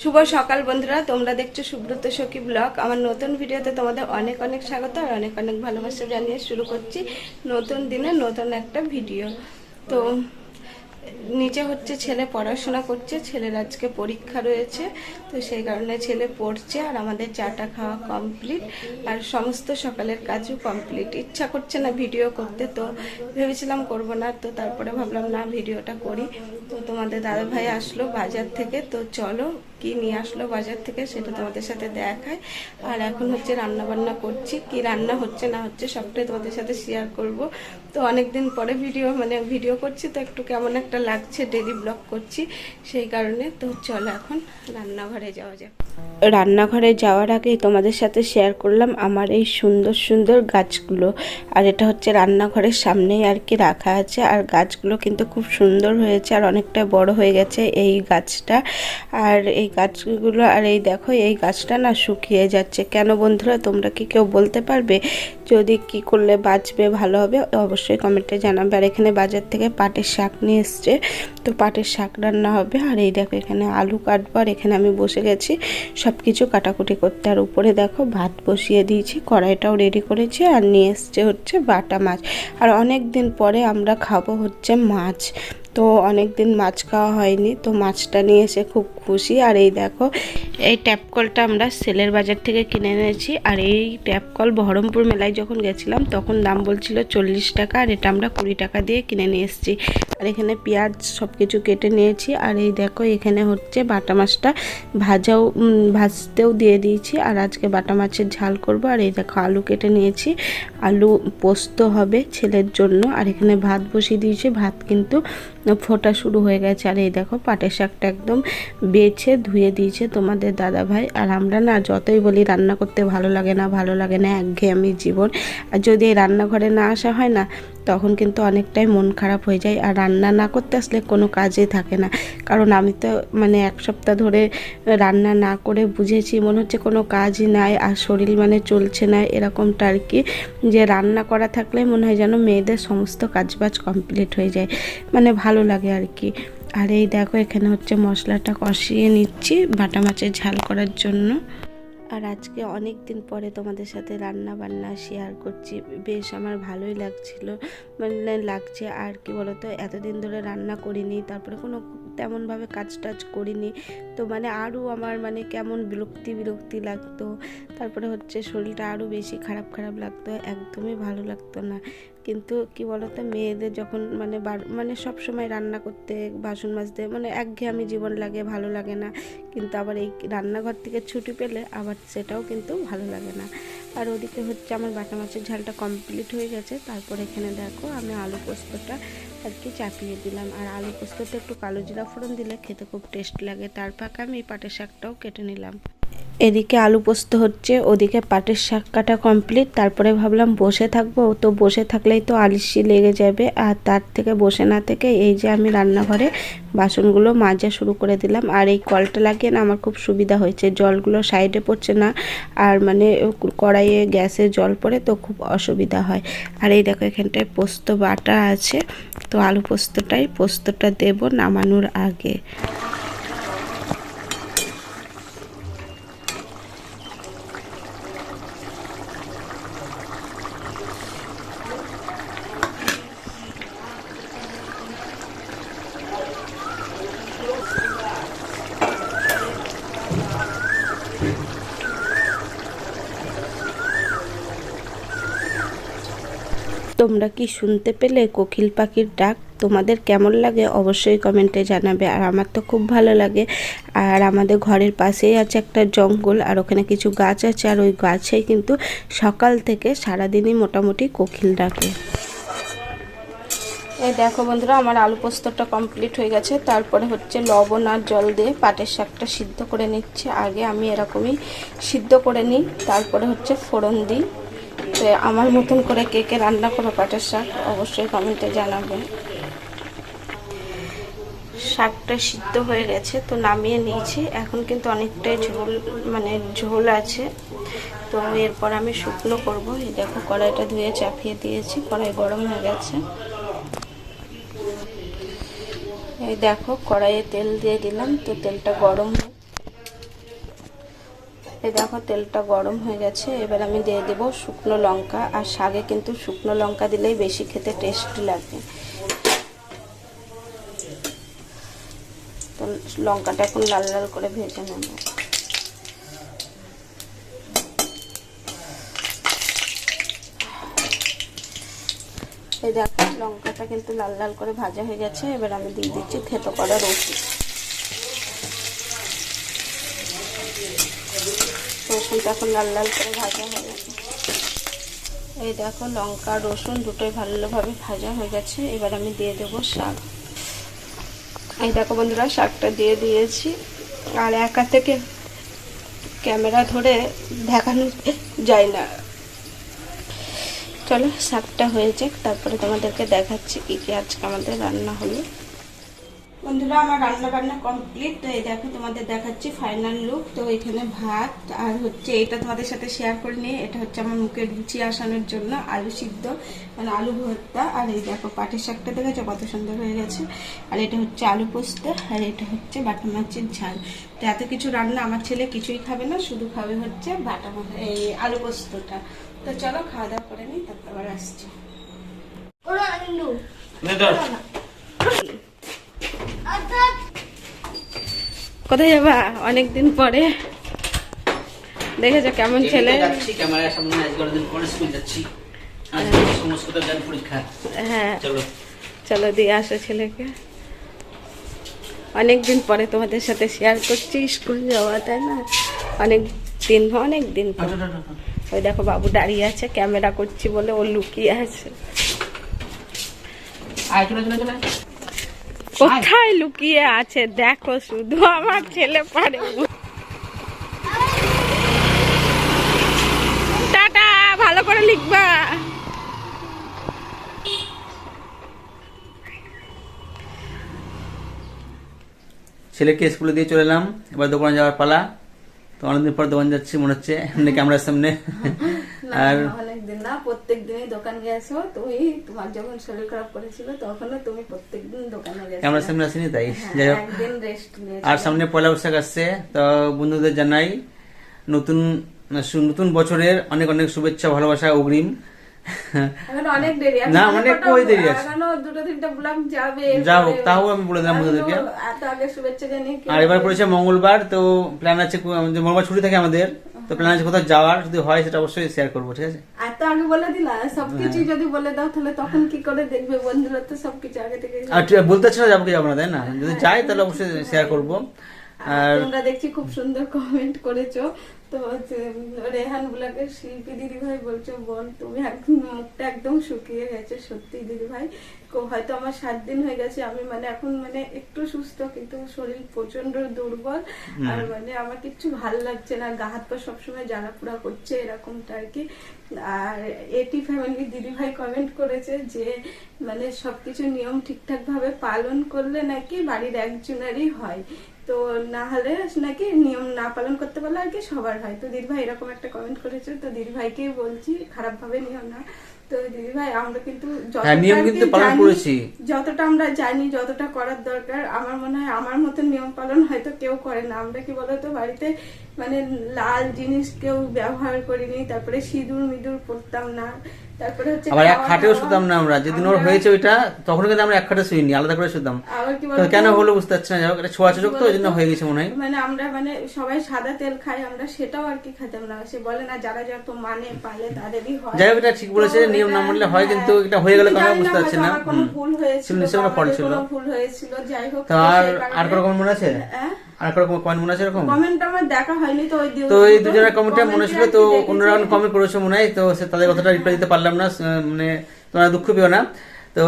শুভ সকাল বন্ধুরা, তোমরা দেখছ সুব্রত সখী ব্লগ। আমার নতুন ভিডিওতে তোমাদের অনেক অনেক স্বাগত আর অনেক অনেক ভালোবাসা জানিয়ে শুরু করছি নতুন দিনে নতুন একটা ভিডিও। তো, নিচে হচ্ছে ছেলে পড়াশোনা করছে, ছেলের আজকে পরীক্ষা রয়েছে, তো সেই কারণে ছেলে পড়ছে আর আমাদের চাটা খাওয়া কমপ্লিট আর সমস্ত সকালের কাজও কমপ্লিট ইচ্ছা করছে না ভিডিও করতে, তো ভেবেছিলাম করব না, তো তারপরে ভাবলাম না, ভিডিওটা করি। তো তোমাদের দাদা ভাই আসলো বাজার থেকে, তো চলো কি নিয়ে আসলো বাজার থেকে সেটা তোমাদের সাথে দেখায়। আর এখন হচ্ছে রান্না বান্না করছি, কি রান্না হচ্ছে না হচ্ছে সবটাই তোমাদের সাথে শেয়ার করব। তো অনেক দিন পরে ভিডিও মানে ভিডিও করছি, তো একটু কেমন একটা লাগছে ডেলি ব্লগ করছি, সেই কারণে। তো চলো এখন রান্নাঘরে যাওয়া যাক। রান্নাঘরে যাওয়ার আগেই তোমাদের সাথে শেয়ার করলাম আমার এই সুন্দর সুন্দর গাছগুলো। আর এটা হচ্ছে রান্নাঘরের সামনেই আর কি রাখা আছে। আর গাছগুলো কিন্তু খুব সুন্দর হয়েছে আর অনেকটা বড় হয়ে গেছে এই গাছটা। আর এই গাছগুলো, আর এই দেখো, এই গাছটা না শুকিয়ে যাচ্ছে। কেন বন্ধুরা, তোমরা কি কেউ বলতে পারবে? যদি কি করলে বাঁচবে, ভালো হবে, অবশ্যই কমেন্টে জানাবে। আর এখানে বাজার থেকে পাটের শাক নিয়ে এসছে। তো পাটের শাক রান্না হবে। আর এই দেখো এখানে আলু কাটবার এখানে আমি বসে গেছি সব কিছু কাটাকুটি করতে। আর উপরে দেখো ভাত বসিয়ে দিয়েছি, কড়াইটাও রেডি করেছি, আর নিয়ে এসছে হচ্ছে বাটা মাছ। আর অনেক দিন পরে আমরা খাব হচ্ছে মাছ। তো অনেক দিন মাছ খাওয়া হয়নি, তো মাছটা নিয়ে এসে খুব খুশি। আর এই দেখো এই ট্যাপ কলটা আমরা সেলের বাজার থেকে কিনে এনেছি। আর এই ট্যাপ কল বহরমপুর মেলায় যখন গেছিলাম, তখন দাম বলছিল চল্লিশ টাকা আর এটা আমরা কুড়ি টাকা দিয়ে কিনে নিয়ে এসেছি। আর এখানে পেঁয়াজ সব কিছু কেটে নিয়েছি। আর এই দেখো, এখানে হচ্ছে বাটা মাছটা ভাজাও ভাজতেও দিয়ে দিয়েছি। আর আজকে বাটা মাছের ঝাল করব। আর এই দেখো, আলু কেটে নিয়েছি। আলু পোস্ত হবে ছেলের জন্য। আর এখানে ভাত বসিয়ে দিয়েছি। ভাত কিন্তু ফোটা শুরু হয়ে গেছে। আর এই দেখো, পাটের শাকটা একদম বেছে ধুয়ে দিয়েছে তোমাদের দাদা ভাই আর আমরা না যতই বলি রান্না করতে ভালো লাগে না, ভালো লাগে না, একঘেয়েমি জীবন। আর যদি এই রান্নাঘরে না আসা হয় না, তখন কিন্তু অনেকটাই মন খারাপ হয়ে যায়। আর রান্না না করতে আসলে কোনো কাজে থাকে না। কারণ আমি তো মানে এক সপ্তাহ ধরে রান্না না করে বুঝেছি, মনে হচ্ছে কোনো কাজই নাই, আর শরীর মানে চলছে না, এরকমটা আর কি। যে রান্না করা থাকলে মনে হয় যেন মেয়েদের সমস্ত কাজবাজ কমপ্লিট হয়ে যায়। মানে ভালো লাগে আর কি। আর এই দেখো, এখানে হচ্ছে মশলাটা কষিয়ে নিচ্ছি বাটা মাছের ঝাল করার জন্য। আর আজকে অনেক দিন পরে তোমাদের সাথে রান্না বান্না শেয়ার করছি। বেশ আমার ভালোই লাগছিল। মানে লাগছে আর কি বলতো, এতদিন ধরে রান্না করিনি, তারপরে কোনো তেমনভাবে কাজ টাজ করিনি। তো মানে আরও আমার মানে কেমন বিরক্তি বিরক্তি লাগতো। তারপরে হচ্ছে শরীরটা আরও বেশি খারাপ খারাপ লাগতো, একদমই ভালো লাগতো না। কিন্তু কি বলতো, মেয়েদের যখন মানে মানে সব সময় রান্না করতে, বাসন মাজতে মানে একঘেয়েমি জীবন লাগে, ভালো লাগে না। কিন্তু আবার এই রান্নাঘর থেকে ছুটি পেলে আবার সেটাও কিন্তু ভালো লাগে না। আর ওদিকে হচ্ছে আমার বাটা মাছের ঝালটা কমপ্লিট হয়ে গেছে। তারপর এখানে দেখো আমি আলু পোস্তটা আর কি চাপিয়ে দিলাম। আর আলু পোস্ততে একটু কালো জিরা ফোড়ন দিলে খেতে খুব টেস্ট লাগে। তার ফাঁকে আমি পাটের শাকটাও কেটে নিলাম। এদিকে আলু পোস্ত হচ্ছে, ওদিকে পাটের শাক কাটা কমপ্লিট তারপরে ভাবলাম বসে থাকব, তো বসে থাকলেই তো আলিশি লেগে যাবে। আর তার থেকে বসে না থেকে এই যে আমি রান্নাঘরে বাসনগুলো মাজা শুরু করে দিলাম। আর এই কলটা লাগিয়ে না আমার খুব সুবিধা হয়েছে, জলগুলো সাইডে পড়ছে না। আর মানে কড়াইয়ে গ্যাসে জল পড়ে তো খুব অসুবিধা হয়। আর এই দেখো এখানটায় পোস্ত বাটা আছে। তো আলু পোস্তটাই, পোস্তটা দেব নামানোর আগে। তোমরা কি শুনতে পেলে কোকিল পাখির ডাক? তোমাদের কেমন লাগে অবশ্যই কমেন্টে জানাবে। আর আমার তো খুব ভালো লাগে। আর আমাদের ঘরের পাশেই আছে একটা জঙ্গল, আর ওখানে কিছু গাছ আছে। আর ওই গাছেই কিন্তু সকাল থেকে সারাদিনই মোটামুটি কোকিল ডাকে। এই দেখো বন্ধুরা, আমার আলু পোস্তটা কমপ্লিট হয়ে গেছে। তারপরে হচ্ছে লবণ আর জল দিয়ে পাটের শাকটা সিদ্ধ করে নিচ্ছে। আগে আমি এরকমই সিদ্ধ করে নিই। তারপরে হচ্ছে ফোড়ন দিই। তো আমার মতন করে কে কে রান্না করো পাটের শাক, অবশ্যই কমেন্টে জানাবে। শাকটা সিদ্ধ হয়ে গেছে, তো নামিয়ে নিয়েছি। এখন কিন্তু অনেকটাই ঝোল মানে ঝোল আছে। তো এরপর আমি শুকনো করব। এই দেখো কড়াইটা ধুয়ে চাপিয়ে দিয়েছি, কড়াই গরম হয়ে গেছে। এই দেখো কড়াইয়ে তেল দিয়ে দিলাম, তো তেলটা গরম এই দেখো, তেলটা গরম হয়ে গেছে। এবার আমি দিয়ে দেবো শুকনো লঙ্কা। আর শাকে কিন্তু শুকনো লঙ্কা দিলেই বেশি খেতে টেস্টি লাগবে তো লঙ্কাটা এখন লাল লাল করে ভেজে নেব। এই দেখো, লঙ্কাটা কিন্তু লাল লাল করে ভাজা হয়ে গেছে। এবার আমি দিয়ে দিচ্ছি থেতো করা রসুন। এখন লাল লাল করে ভাজা হয়ে গেছে। এই দেখো, লঙ্কা, রসুন দুটোই ভালোভাবে ভাজা হয়ে গেছে। এবার আমি দিয়ে দেবো শাক। এই দেখো বন্ধুরা, শাকটা দিয়ে দিয়েছি। আর একা থেকে ক্যামেরা ধরে দেখানো যায় না। চলো, শাকটা হয়ে যাক। তারপরে তোমাদেরকে দেখাচ্ছি কী কী আজকে আমাদের রান্না হলো। বন্ধুরা আমার রান্না বান্না কমপ্লিট তো এই দেখো তোমাদের দেখাচ্ছি ফাইনাল লুক তো এখানে ভাত আর হচ্ছে এটা তোমাদের সাথে শেয়ার করে নিয়ে এটা হচ্ছে আমার মুখে রুচি আসানোর জন্য আলু সিদ্ধ মানে আলু ভর্তা। আর এই দেখো পাটের শাকটা দেখেছ? কত সুন্দর হয়ে গেছে। আর এটা হচ্ছে আলু পোস্ত আর এটা হচ্ছে বাটা মাছের ঝাল। তো এত কিছু রান্না আমার ছেলে কিছুই খাবে না শুধু খাবে হচ্ছে বাটা মা- এই আলু পোস্তটা। তো চলো খাওয়া দাওয়া করে নিই তারপর আবার আসছি। কোথায় যাবা? অনেকদিন পরে। দেখেছ কেমন ছেলে? যাচ্ছি ক্যামেরার সামনে আজ দিন পরে স্কুল যাচ্ছি। আজ সমস্ত জ্ঞান পরীক্ষা। হ্যাঁ। চলো। চলো দিয়ে আসো ছেলেকে। অনেক দিন পরে তোমাদের সাথে শেয়ার করছি স্কুল যাওয়া তাই না? অনেক দিন অনেক দিন পর। ওই দেখো বাবু দাঁড়িয়ে আছে ক্যামেরা করছি বলে ও লুকিয়ে আছে। আয় চলে চলে চলে। কোথায় লুকিয়ে আছে? দেখো শুধু আমার ছেলে পারে টাটা ভালো করে লিখবা। ছেলেকে স্কুলে দিয়ে চলে এলাম। এবার দোকানে যাওয়ার পালা। তো অনেকদিন পর দোকান যাচ্ছি মনে হচ্ছে। এমনি ক্যামেরার সামনে। আর অনেকদিন না প্রত্যেক দিনই দোকান গেছো তুমি তোমার যখন শরীর খারাপ করেছিল তখনও তুমি প্রত্যেক দিন দোকানে গেছো আমরা সামনে আসিনি তাই? যাই হোক। একদিন রেস্ট নিয়ে আর সামনে পয়লা বৈশাখ আসছে তো বন্ধুদের জানাই নতুন নতুন বছরের অনেক অনেক শুভেচ্ছা ভালোবাসা অগ্রিম। অনেক দেরি না, অনেক কই দেরি আছে। দুটো তিনটা ব্লগ যাবে যা হোক, তাও আমি বলে দিলাম বন্ধুদেরকে। এত আগে শুভেচ্ছা জানিয়ে আর এবার পড়েছে মঙ্গলবার তো প্ল্যান আছে মঙ্গলবার ছুটি থাকে আমাদের তো প্ল্যান আছে কোথাও যাওয়ার যদি হয় সেটা অবশ্যই শেয়ার করব ঠিক আছে? আর তো আগে বলে দিলা সবকিছু হ্যাঁ। যদি বলে দাও তাহলে তখন কি করে দেখবে বন্ধুরা তো সবকিছু আগে থেকে আর বলতে চাচ্ছি না যাব কি যাব না তাই না? যদি যাই তাহলে অবশ্যই শেয়ার করব। আর আর তোমরা দেখছি খুব সুন্দর কমেন্ট করেছ। তো রেহান ব্লগের শিল্পী দিদি ভাই বলছো বোন তুমি একদম মুখটা একদম শুকিয়ে গেছে সত্যি দিদি ভাই হয়তো আমার সাত দিন হয়ে গেছে আমি মানে এখন মানে একটু সুস্থ কিন্তু শরীর প্রচণ্ড দুর্বল। আর মানে আমার কিচ্ছু ভালো লাগছে না গা হাত পা সবসময় জ্বালা পোড়া করছে এরকমটা আর কি। আর এটি ফ্যামিলি দিদি ভাই কমেন্ট করেছে যে মানে সবকিছু নিয়ম ঠিকঠাক ভাবে পালন করলে নাকি বাড়ির একজনেরই হয়। তো না হলে নাকি নিয়ম না পালন করতে পারলে আর কি সবার হয় তো দিদি ভাই এরকম একটা কমেন্ট করেছে তো দিদি ভাইকে বলছি খারাপ ভাবে নিও না। তো দিদি ভাই আমরা কিন্তু যতটা হ্যাঁ, নিয়ম কিন্তু পালন করেছি। যতটা আমরা জানি যতটা করার দরকার আমার মনে হয় আমার মতো নিয়ম পালন হয়তো কেউ করে না। আমরা কি বলতো বাড়িতে মানে লাল জিনিস কেউ ব্যবহার করিনি তারপরে সিঁদুর মিদুর পরতাম না। আবার এক খাটেও শুতাম না আমরা। যেদিন ওর হয়েছে ওইটা তখন কিন্তু আমরা এক খাটে শুইনি আলাদা করে শুতাম। তো কেন হলো বুঝতে পারছি না এটা ছোঁয়া চোখ তো ওই জন্য হয়ে গেছে মনে হয়। মানে আমরা মানে সবাই সাদা তেল খাই আমরা সেটাও আর কি খেতাম না। সে বলে না যারা যত মানে পালে তাদেরই হয়। যাই হোক এটা ঠিক বলেছে নিয়ম না মানলে হয় হ্যাঁ। কিন্তু এটা হয়ে গেলে কেন বুঝতে পারছি না। ভুল হয়েছিল ভুল হয়েছিল যাই হোক আর আর কোনো মনে আছে? হ্যাঁ? আর কোনো কমেন্ট মনে আছে এরকম? কমেন্ট আমার দেখা হয়নি তো ওই তো এই দুজনের কমেন্টটা মনে ছিল তো। অন্যরা কমেন্ট করেছে মনে হয় তো সে তাদের কথাটা রিপ্লাই দিতে পারলাম না মানে তোমরা দুঃখ পেও না। তো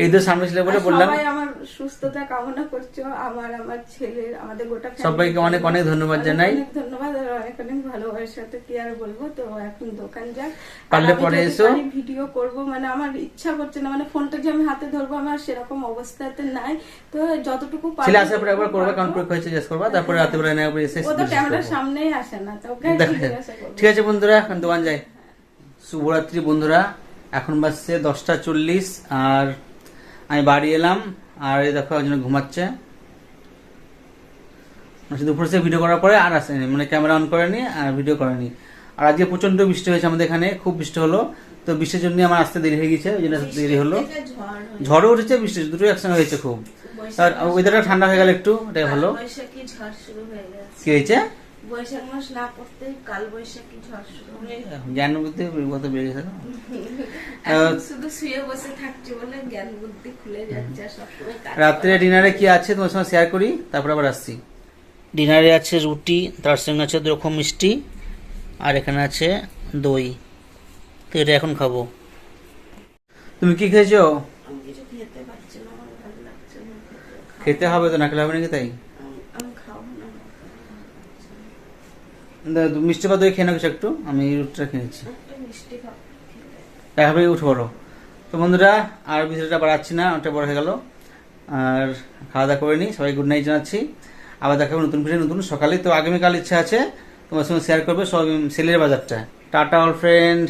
এই দুটো সামনে ছিল বলে বললাম। সুস্থতা কামনা করছ আমার আমার ছেলের আমাদের গোটা সবাইকে অনেক অনেক ধন্যবাদ জানাই। অনেক ধন্যবাদ আর অনেক অনেক ভালোবাসার সাথে কি আর বলব? তো এখন দোকান যাক। পারলে পরে এসো। পারি ভিডিও করব মানে আমার ইচ্ছা করছে না মানে ফোনটা যে আমি হাতে ধরবো আমার সেরকম অবস্থাতে নাই। তো যতটুকু পারব ছেলে আসার পরে একবার করবা কারণ পরীক্ষা হয়েছে জিজ্ঞেস করবা তারপরে রাতে বেলা না একবার এসে ও তো ক্যামেরার সামনেই আসে না তো ওকে? ঠিক আছে বন্ধুরা এখন দোকান যাই। শুভরাত্রি বন্ধুরা এখন বাজছে দশটা চল্লিশ আর আমি বাড়ি এলাম। আর এই দেখো একজন ঘুমাচ্ছে। শুধু উপরে ভিডিও করার পরে আর আসেনি মানে ক্যামেরা অন করেনি আর ভিডিও করেনি। আর আজকে প্রচণ্ড বৃষ্টি হয়েছে আমাদের এখানে খুব বৃষ্টি হলো। তো বৃষ্টির জন্য আমার আসতে দেরি হয়ে গেছে ওই জন্য দেরি হলো। থেকে। ঝড়ও উঠেছে বৃষ্টি দুটোই একসঙ্গে হয়েছে খুব। আর ওয়েদারটা ঠান্ডা হয়ে গেল একটু এটাই ভালো। কি হয়েছে? বৈশাখ মাস না পড়তেই কাল বৈশাখী ঝড় শুরু জ্ঞান বুদ্ধি কত বেড়ে গেছে শুধু শুয়ে বসে থাকছি বলে জ্ঞান বুদ্ধি খুলে যাচ্ছে সবসময় রাত্রে ডিনারে কি আছে? তোমার সঙ্গে শেয়ার করি তারপর আবার আসছি। ডিনারে আছে রুটি তার সঙ্গে আছে দু রকম মিষ্টি আর এখানে আছে দই। তো এটা এখন খাব। তুমি কি খেয়েছো। খেতে হবে তো না খেলে হবে নাকি তাই আমি- আমি খাব না দা- দু- মিষ্টি বা দই খেয়ে নাও কিছু একটু। আমি রুটটা খেয়েছি এভাবেই উঠে পড়ো তো বন্ধুরা আর ভিডিওটা বাড়াচ্ছি না ওটা বড় হয়ে গেল। আর খাওয়া দাওয়া করে নিই সবাই গুড নাইট জানাচ্ছি। আবার দেখাবো নতুন ভিডিও নতুন সকালে। তো আগামীকাল ইচ্ছা আছে তোমার সঙ্গে শেয়ার করবে সব সেলের বাজারটা। Tata all friend